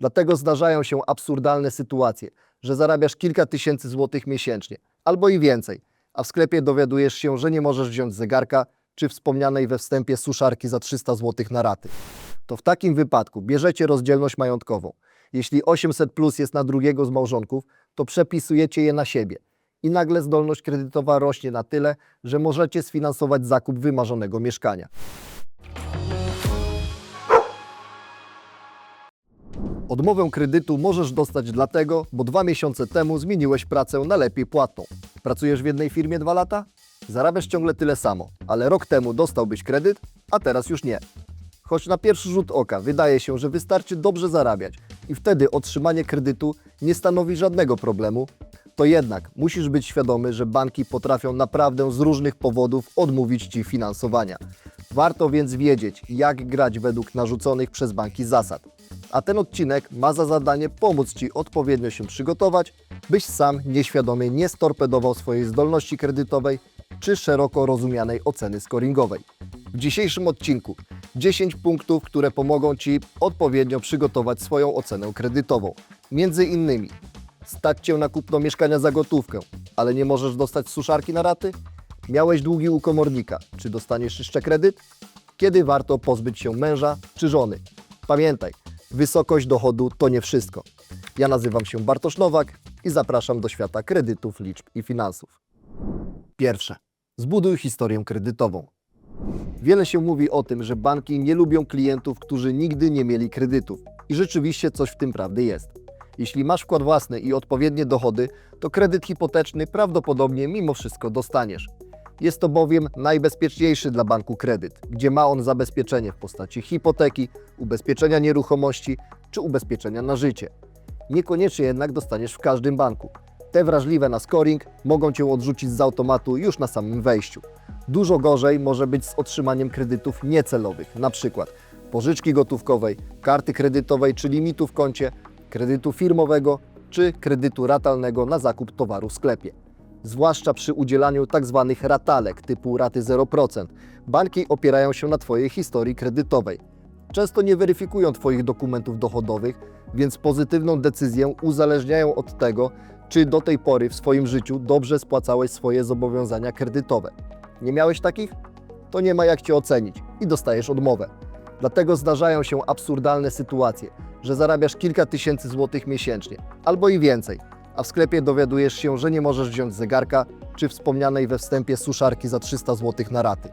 Dlatego zdarzają się absurdalne sytuacje, że zarabiasz kilka tysięcy złotych miesięcznie, albo i więcej, a w sklepie dowiadujesz się, że nie możesz wziąć zegarka czy wspomnianej we wstępie suszarki za 300 złotych na raty. To w takim wypadku bierzecie rozdzielność majątkową. Jeśli 800 plus jest na drugiego z małżonków, to przepisujecie je na siebie. I nagle zdolność kredytowa rośnie na tyle, że możecie sfinansować zakup wymarzonego mieszkania. Odmowę kredytu możesz dostać dlatego, bo dwa miesiące temu zmieniłeś pracę na lepiej płatną. Pracujesz w jednej firmie dwa lata? Zarabiasz ciągle tyle samo, ale rok temu dostałbyś kredyt, a teraz już nie. Choć na pierwszy rzut oka wydaje się, że wystarczy dobrze zarabiać i wtedy otrzymanie kredytu nie stanowi żadnego problemu, to jednak musisz być świadomy, że banki potrafią naprawdę z różnych powodów odmówić Ci finansowania. Warto więc wiedzieć, jak grać według narzuconych przez banki zasad. A ten odcinek ma za zadanie pomóc Ci odpowiednio się przygotować, byś sam nieświadomie nie storpedował swojej zdolności kredytowej czy szeroko rozumianej oceny scoringowej. W dzisiejszym odcinku 10 punktów, które pomogą Ci odpowiednio przygotować swoją ocenę kredytową. Między innymi stać Cię na kupno mieszkania za gotówkę, ale nie możesz dostać suszarki na raty? Miałeś długi u komornika, czy dostaniesz jeszcze kredyt? Kiedy warto pozbyć się męża czy żony? Pamiętaj, wysokość dochodu to nie wszystko. Ja nazywam się Bartosz Nowak i zapraszam do świata kredytów, liczb i finansów. Pierwsze. Zbuduj historię kredytową. Wiele się mówi o tym, że banki nie lubią klientów, którzy nigdy nie mieli kredytów. I rzeczywiście coś w tym prawdy jest. Jeśli masz wkład własny i odpowiednie dochody, to kredyt hipoteczny prawdopodobnie mimo wszystko dostaniesz. Jest to bowiem najbezpieczniejszy dla banku kredyt, gdzie ma on zabezpieczenie w postaci hipoteki, ubezpieczenia nieruchomości czy ubezpieczenia na życie. Niekoniecznie jednak dostaniesz w każdym banku. Te wrażliwe na scoring mogą Cię odrzucić z automatu już na samym wejściu. Dużo gorzej może być z otrzymaniem kredytów niecelowych, przykład pożyczki gotówkowej, karty kredytowej czy limitu w koncie, kredytu firmowego czy kredytu ratalnego na zakup towaru w sklepie. Zwłaszcza przy udzielaniu tzw. ratalek typu raty 0%. Banki opierają się na Twojej historii kredytowej. Często nie weryfikują Twoich dokumentów dochodowych, więc pozytywną decyzję uzależniają od tego, czy do tej pory w swoim życiu dobrze spłacałeś swoje zobowiązania kredytowe. Nie miałeś takich? To nie ma jak Cię ocenić i dostajesz odmowę. Dlatego zdarzają się absurdalne sytuacje, że zarabiasz kilka tysięcy złotych miesięcznie, albo i więcej, a w sklepie dowiadujesz się, że nie możesz wziąć zegarka czy wspomnianej we wstępie suszarki za 300 złotych na raty.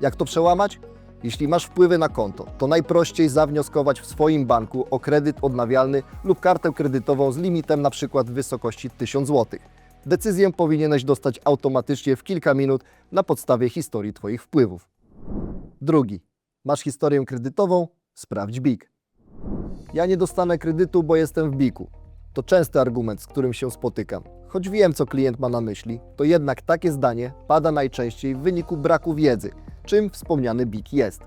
Jak to przełamać? Jeśli masz wpływy na konto, to najprościej zawnioskować w swoim banku o kredyt odnawialny lub kartę kredytową z limitem przykład w wysokości 1000 zł. Decyzję powinieneś dostać automatycznie w kilka minut na podstawie historii Twoich wpływów. Drugi. Masz historię kredytową? Sprawdź BIK. Ja nie dostanę kredytu, bo jestem w BIK-u. To częsty argument, z którym się spotykam. Choć wiem, co klient ma na myśli, to jednak takie zdanie pada najczęściej w wyniku braku wiedzy, czym wspomniany BIK jest.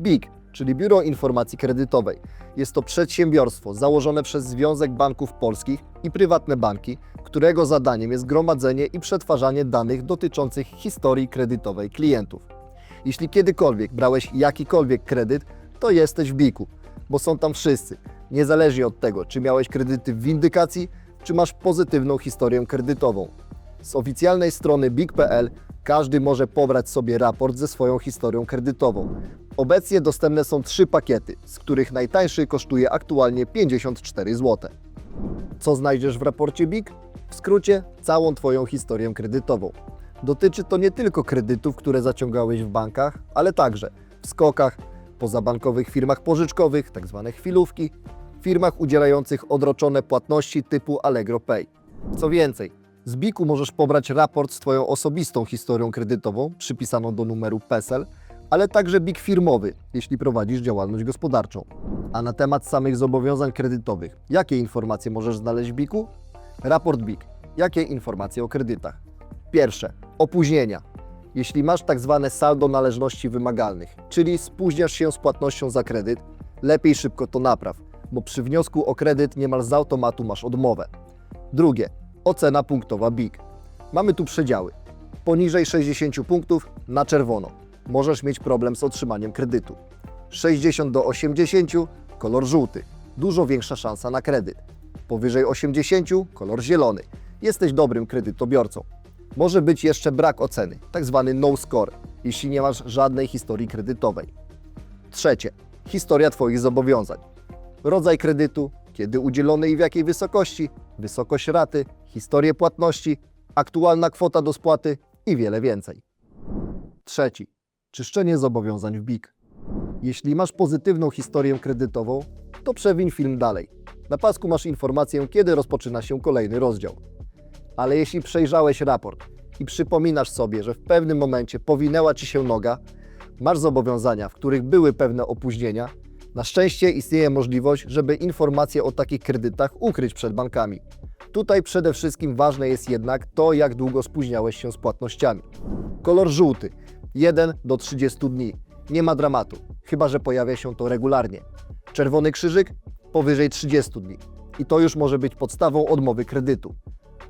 BIK, czyli Biuro Informacji Kredytowej, jest to przedsiębiorstwo założone przez Związek Banków Polskich i prywatne banki, którego zadaniem jest gromadzenie i przetwarzanie danych dotyczących historii kredytowej klientów. Jeśli kiedykolwiek brałeś jakikolwiek kredyt, to jesteś w BIK-u, bo są tam wszyscy, niezależnie od tego, czy miałeś kredyty w windykacji, czy masz pozytywną historię kredytową. Z oficjalnej strony BIK.pl każdy może pobrać sobie raport ze swoją historią kredytową. Obecnie dostępne są trzy pakiety, z których najtańszy kosztuje aktualnie 54 zł. Co znajdziesz w raporcie BIK? W skrócie, całą Twoją historię kredytową. Dotyczy to nie tylko kredytów, które zaciągałeś w bankach, ale także w skokach, pozabankowych firmach pożyczkowych, tzw. chwilówki, firmach udzielających odroczone płatności typu Allegro Pay. Co więcej, z BIK-u możesz pobrać raport z Twoją osobistą historią kredytową, przypisaną do numeru PESEL, ale także BIK firmowy, jeśli prowadzisz działalność gospodarczą. A na temat samych zobowiązań kredytowych, jakie informacje możesz znaleźć w BIK-u? Raport BIK. Jakie informacje o kredytach? Pierwsze, opóźnienia. Jeśli masz tak zwane saldo należności wymagalnych, czyli spóźniasz się z płatnością za kredyt, lepiej szybko to napraw, bo przy wniosku o kredyt niemal z automatu masz odmowę. Drugie, ocena punktowa BIG. Mamy tu przedziały. Poniżej 60 punktów na czerwono. Możesz mieć problem z otrzymaniem kredytu. 60 do 80 kolor żółty. dużo większa szansa na kredyt. Powyżej 80 kolor zielony. Jesteś dobrym kredytobiorcą. Może być jeszcze brak oceny, tak zwany no score, jeśli nie masz żadnej historii kredytowej. Trzecie, historia Twoich zobowiązań. Rodzaj kredytu, kiedy udzielony i w jakiej wysokości, wysokość raty, historię płatności, aktualna kwota do spłaty i wiele więcej. Trzeci, czyszczenie zobowiązań w BIK. Jeśli masz pozytywną historię kredytową, to przewiń film dalej. Na pasku masz informację, kiedy rozpoczyna się kolejny rozdział. Ale jeśli przejrzałeś raport i przypominasz sobie, że w pewnym momencie powinęła ci się noga, masz zobowiązania, w których były pewne opóźnienia, na szczęście istnieje możliwość, żeby informacje o takich kredytach ukryć przed bankami. Tutaj przede wszystkim ważne jest jednak to, jak długo spóźniałeś się z płatnościami. Kolor żółty 1 do 30 dni. Nie ma dramatu, chyba że pojawia się to regularnie. Czerwony krzyżyk powyżej 30 dni. I to już może być podstawą odmowy kredytu.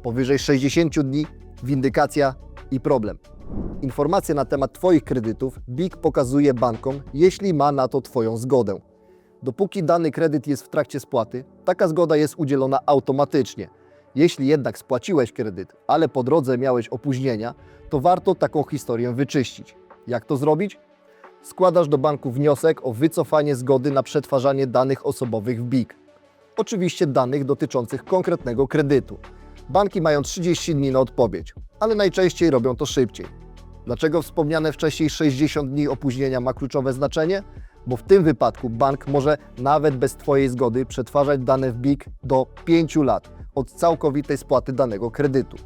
Powyżej 60 dni windykacja i problem. Informacje na temat Twoich kredytów BIK pokazuje bankom, jeśli ma na to Twoją zgodę. Dopóki dany kredyt jest w trakcie spłaty, taka zgoda jest udzielona automatycznie. Jeśli jednak spłaciłeś kredyt, ale po drodze miałeś opóźnienia, to warto taką historię wyczyścić. Jak to zrobić? Składasz do banku wniosek o wycofanie zgody na przetwarzanie danych osobowych w BIK. Oczywiście danych dotyczących konkretnego kredytu. Banki mają 30 dni na odpowiedź, ale najczęściej robią to szybciej. Dlaczego wspomniane wcześniej 60 dni opóźnienia ma kluczowe znaczenie? Bo w tym wypadku bank może nawet bez Twojej zgody przetwarzać dane w BIK do 5 lat od całkowitej spłaty danego kredytu.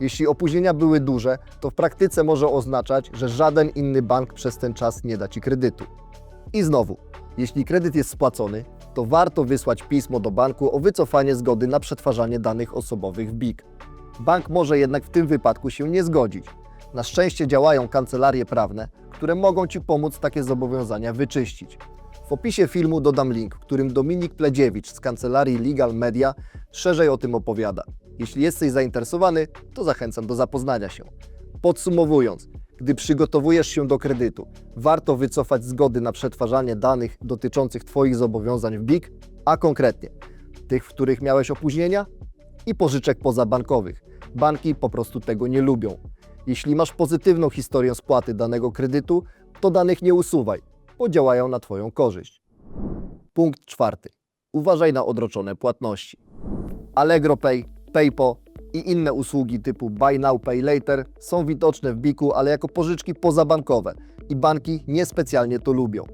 Jeśli opóźnienia były duże, to w praktyce może oznaczać, że żaden inny bank przez ten czas nie da Ci kredytu. I znowu, jeśli kredyt jest spłacony, to warto wysłać pismo do banku o wycofanie zgody na przetwarzanie danych osobowych w BIK. Bank może jednak w tym wypadku się nie zgodzić. Na szczęście działają kancelarie prawne, które mogą Ci pomóc takie zobowiązania wyczyścić. W opisie filmu dodam link, w którym Dominik Pledziewicz z kancelarii Legal Media szerzej o tym opowiada. Jeśli jesteś zainteresowany, to zachęcam do zapoznania się. Podsumowując, gdy przygotowujesz się do kredytu, warto wycofać zgody na przetwarzanie danych dotyczących Twoich zobowiązań w BIK, a konkretnie tych, w których miałeś opóźnienia i pożyczek pozabankowych. Banki po prostu tego nie lubią. Jeśli masz pozytywną historię spłaty danego kredytu, to danych nie usuwaj, bo działają na Twoją korzyść. Punkt czwarty. Uważaj na odroczone płatności. Allegro Pay, PayPo i inne usługi typu Buy Now Pay Later są widoczne w BIK-u, ale jako pożyczki pozabankowe i banki niespecjalnie to lubią.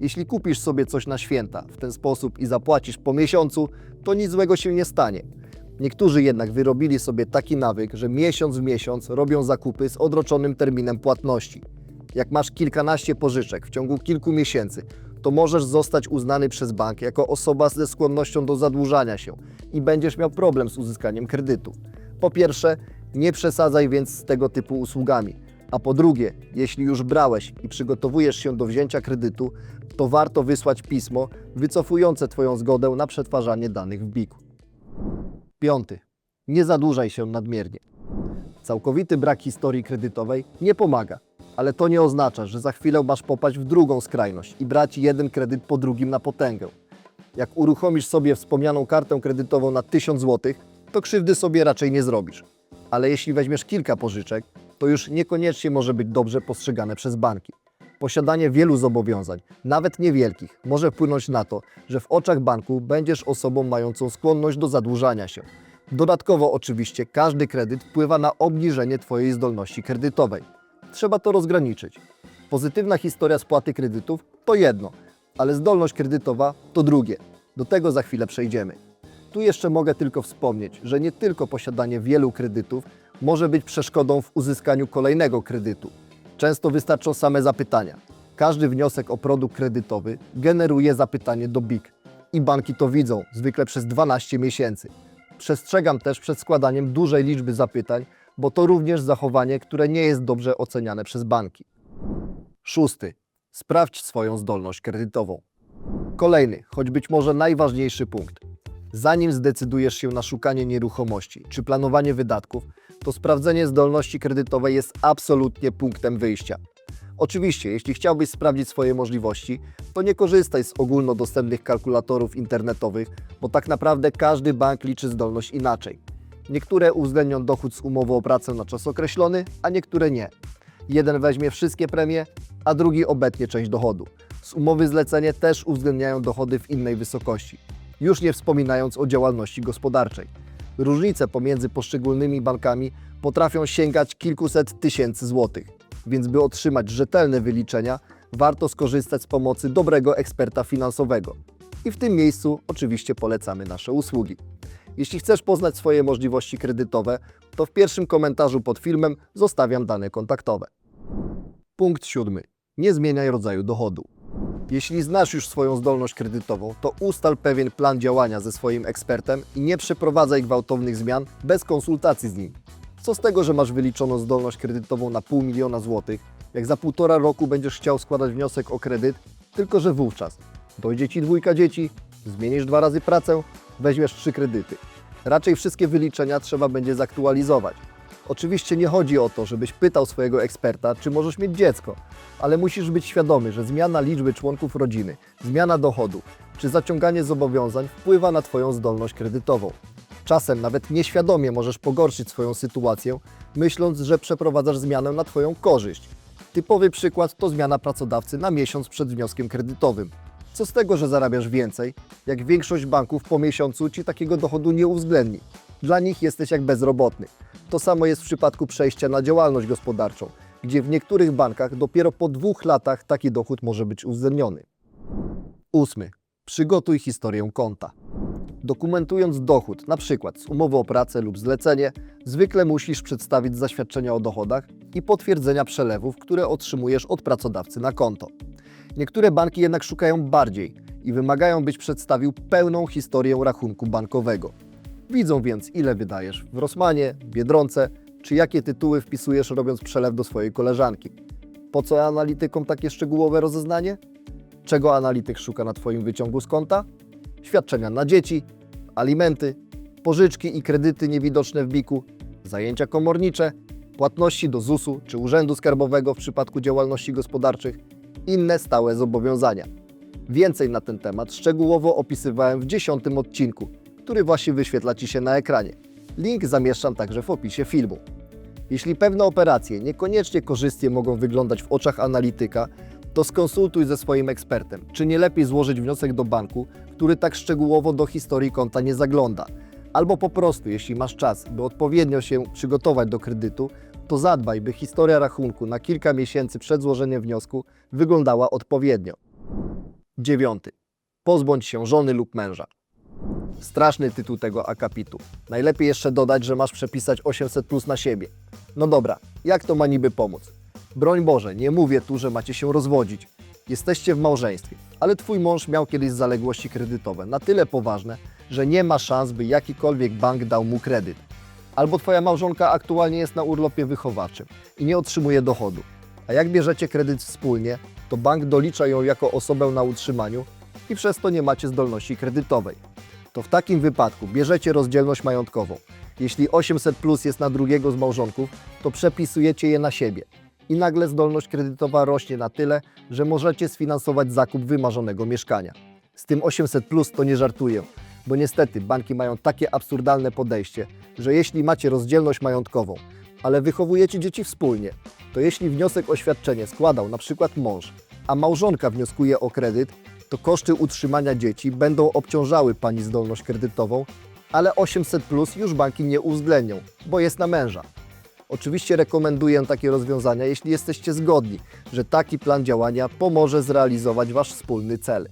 Jeśli kupisz sobie coś na święta w ten sposób i zapłacisz po miesiącu, to nic złego się nie stanie. Niektórzy jednak wyrobili sobie taki nawyk, że miesiąc w miesiąc robią zakupy z odroczonym terminem płatności. Jak masz kilkanaście pożyczek w ciągu kilku miesięcy, to możesz zostać uznany przez bank jako osoba ze skłonnością do zadłużania się i będziesz miał problem z uzyskaniem kredytu. Po pierwsze, nie przesadzaj więc z tego typu usługami. A po drugie, jeśli już brałeś i przygotowujesz się do wzięcia kredytu, to warto wysłać pismo wycofujące Twoją zgodę na przetwarzanie danych w BIK-u. Piąty. Nie zadłużaj się nadmiernie. Całkowity brak historii kredytowej nie pomaga, ale to nie oznacza, że za chwilę masz popaść w drugą skrajność i brać jeden kredyt po drugim na potęgę. Jak uruchomisz sobie wspomnianą kartę kredytową na 1000 zł, to krzywdy sobie raczej nie zrobisz. Ale jeśli weźmiesz kilka pożyczek, to już niekoniecznie może być dobrze postrzegane przez banki. Posiadanie wielu zobowiązań, nawet niewielkich, może wpłynąć na to, że w oczach banku będziesz osobą mającą skłonność do zadłużania się. Dodatkowo oczywiście każdy kredyt wpływa na obniżenie Twojej zdolności kredytowej. Trzeba to rozgraniczyć. Pozytywna historia spłaty kredytów to jedno, ale zdolność kredytowa to drugie. Do tego za chwilę przejdziemy. Tu jeszcze mogę tylko wspomnieć, że nie tylko posiadanie wielu kredytów może być przeszkodą w uzyskaniu kolejnego kredytu. Często wystarczą same zapytania. Każdy wniosek o produkt kredytowy generuje zapytanie do BIK i banki to widzą, zwykle przez 12 miesięcy. Przestrzegam też przed składaniem dużej liczby zapytań, bo to również zachowanie, które nie jest dobrze oceniane przez banki. Szósty. Sprawdź swoją zdolność kredytową. Kolejny, choć być może najważniejszy punkt. Zanim zdecydujesz się na szukanie nieruchomości czy planowanie wydatków, to sprawdzenie zdolności kredytowej jest absolutnie punktem wyjścia. Oczywiście, jeśli chciałbyś sprawdzić swoje możliwości, to nie korzystaj z ogólnodostępnych kalkulatorów internetowych, bo tak naprawdę każdy bank liczy zdolność inaczej. Niektóre uwzględnią dochód z umowy o pracę na czas określony, a niektóre nie. Jeden weźmie wszystkie premie, a drugi obetnie część dochodu. Z umowy zlecenie też uwzględniają dochody w innej wysokości, już nie wspominając o działalności gospodarczej. Różnice pomiędzy poszczególnymi bankami potrafią sięgać kilkuset tysięcy złotych, więc by otrzymać rzetelne wyliczenia, warto skorzystać z pomocy dobrego eksperta finansowego. I w tym miejscu oczywiście polecamy nasze usługi. Jeśli chcesz poznać swoje możliwości kredytowe, to w pierwszym komentarzu pod filmem zostawiam dane kontaktowe. Punkt siódmy. Nie zmieniaj rodzaju dochodu. Jeśli znasz już swoją zdolność kredytową, to ustal pewien plan działania ze swoim ekspertem i nie przeprowadzaj gwałtownych zmian bez konsultacji z nim. Co z tego, że masz wyliczoną zdolność kredytową na pół miliona złotych, jak za półtora roku będziesz chciał składać wniosek o kredyt, tylko że wówczas dojdzie Ci dwójka dzieci, zmienisz dwa razy pracę, weźmiesz trzy kredyty. Raczej wszystkie wyliczenia trzeba będzie zaktualizować. Oczywiście nie chodzi o to, żebyś pytał swojego eksperta, czy możesz mieć dziecko, ale musisz być świadomy, że zmiana liczby członków rodziny, zmiana dochodu czy zaciąganie zobowiązań wpływa na Twoją zdolność kredytową. Czasem nawet nieświadomie możesz pogorszyć swoją sytuację, myśląc, że przeprowadzasz zmianę na Twoją korzyść. Typowy przykład to zmiana pracodawcy na miesiąc przed wnioskiem kredytowym. Co z tego, że zarabiasz więcej, jak większość banków po miesiącu Ci takiego dochodu nie uwzględni? Dla nich jesteś jak bezrobotny. To samo jest w przypadku przejścia na działalność gospodarczą, gdzie w niektórych bankach dopiero po dwóch latach taki dochód może być uwzględniony. Ósmy. Przygotuj historię konta. Dokumentując dochód, np. z umowy o pracę lub zlecenie, zwykle musisz przedstawić zaświadczenia o dochodach i potwierdzenia przelewów, które otrzymujesz od pracodawcy na konto. Niektóre banki jednak szukają bardziej i wymagają, byś przedstawił pełną historię rachunku bankowego. Widzą więc, ile wydajesz w Rosmanie, Biedronce, czy jakie tytuły wpisujesz robiąc przelew do swojej koleżanki. Po co analitykom takie szczegółowe rozeznanie? Czego analityk szuka na Twoim wyciągu z konta? Świadczenia na dzieci, alimenty, pożyczki i kredyty niewidoczne w biku, zajęcia komornicze, płatności do ZUS-u czy Urzędu Skarbowego w przypadku działalności gospodarczych, inne stałe zobowiązania. Więcej na ten temat szczegółowo opisywałem w dziesiątym odcinku, który właśnie wyświetla Ci się na ekranie. Link zamieszczam także w opisie filmu. Jeśli pewne operacje niekoniecznie korzystnie mogą wyglądać w oczach analityka, to skonsultuj ze swoim ekspertem, czy nie lepiej złożyć wniosek do banku, który tak szczegółowo do historii konta nie zagląda. Albo po prostu, jeśli masz czas, by odpowiednio się przygotować do kredytu, to zadbaj, by historia rachunku na kilka miesięcy przed złożeniem wniosku wyglądała odpowiednio. Dziewiąty. Pozbądź się żony lub męża. Straszny tytuł tego akapitu. Najlepiej jeszcze dodać, że masz przepisać 800 plus na siebie. No dobra, jak to ma niby pomóc? Broń Boże, nie mówię tu, że macie się rozwodzić. Jesteście w małżeństwie, ale twój mąż miał kiedyś zaległości kredytowe na tyle poważne, że nie ma szans, by jakikolwiek bank dał mu kredyt. Albo twoja małżonka aktualnie jest na urlopie wychowawczym i nie otrzymuje dochodu. A jak bierzecie kredyt wspólnie, to bank dolicza ją jako osobę na utrzymaniu i przez to nie macie zdolności kredytowej. To w takim wypadku bierzecie rozdzielność majątkową. Jeśli 800 plus jest na drugiego z małżonków, to przepisujecie je na siebie. I nagle zdolność kredytowa rośnie na tyle, że możecie sfinansować zakup wymarzonego mieszkania. Z tym 800 plus to nie żartuję, bo niestety banki mają takie absurdalne podejście, że jeśli macie rozdzielność majątkową, ale wychowujecie dzieci wspólnie, to jeśli wniosek o świadczenie składał na przykład mąż, a małżonka wnioskuje o kredyt, to koszty utrzymania dzieci będą obciążały Pani zdolność kredytową, ale 800 plus już banki nie uwzględnią, bo jest na męża. Oczywiście rekomenduję takie rozwiązania, jeśli jesteście zgodni, że taki plan działania pomoże zrealizować Wasz wspólny cel.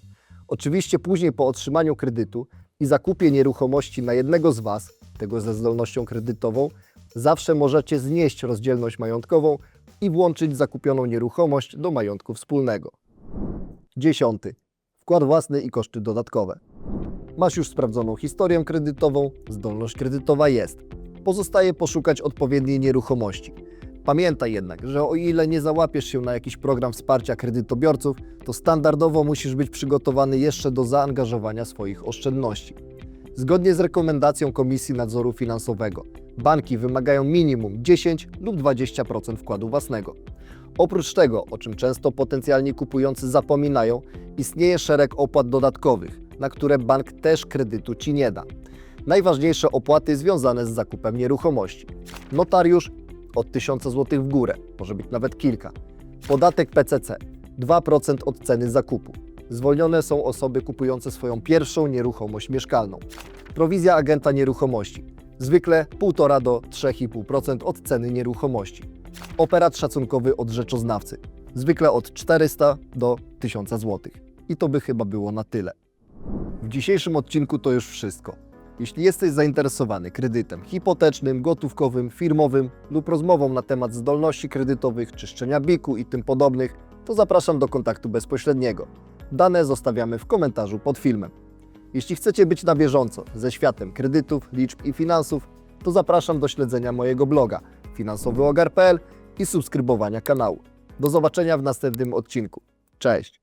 Oczywiście później po otrzymaniu kredytu i zakupie nieruchomości na jednego z Was, tego ze zdolnością kredytową, zawsze możecie znieść rozdzielność majątkową i włączyć zakupioną nieruchomość do majątku wspólnego. Dziesiąty. Wkład własny i koszty dodatkowe. Masz już sprawdzoną historię kredytową, zdolność kredytowa jest. Pozostaje poszukać odpowiedniej nieruchomości. Pamiętaj jednak, że o ile nie załapiesz się na jakiś program wsparcia kredytobiorców, to standardowo musisz być przygotowany jeszcze do zaangażowania swoich oszczędności. Zgodnie z rekomendacją Komisji Nadzoru Finansowego, banki wymagają minimum 10 lub 20% wkładu własnego. Oprócz tego, o czym często potencjalni kupujący zapominają, istnieje szereg opłat dodatkowych, na które bank też kredytu Ci nie da. Najważniejsze opłaty związane z zakupem nieruchomości. Notariusz od 1000 zł w górę, może być nawet kilka. Podatek PCC 2% od ceny zakupu. Zwolnione są osoby kupujące swoją pierwszą nieruchomość mieszkalną. Prowizja agenta nieruchomości. Zwykle 1,5 do 3,5% od ceny nieruchomości. Operat szacunkowy od rzeczoznawcy. Zwykle od 400 do 1000 zł. I to by chyba było na tyle. W dzisiejszym odcinku to już wszystko. Jeśli jesteś zainteresowany kredytem hipotecznym, gotówkowym, firmowym lub rozmową na temat zdolności kredytowych, czyszczenia biku i tym podobnych, to zapraszam do kontaktu bezpośredniego. Dane zostawiamy w komentarzu pod filmem. Jeśli chcecie być na bieżąco ze światem kredytów, liczb i finansów, to zapraszam do śledzenia mojego bloga finansowyogar.pl i subskrybowania kanału. Do zobaczenia w następnym odcinku. Cześć!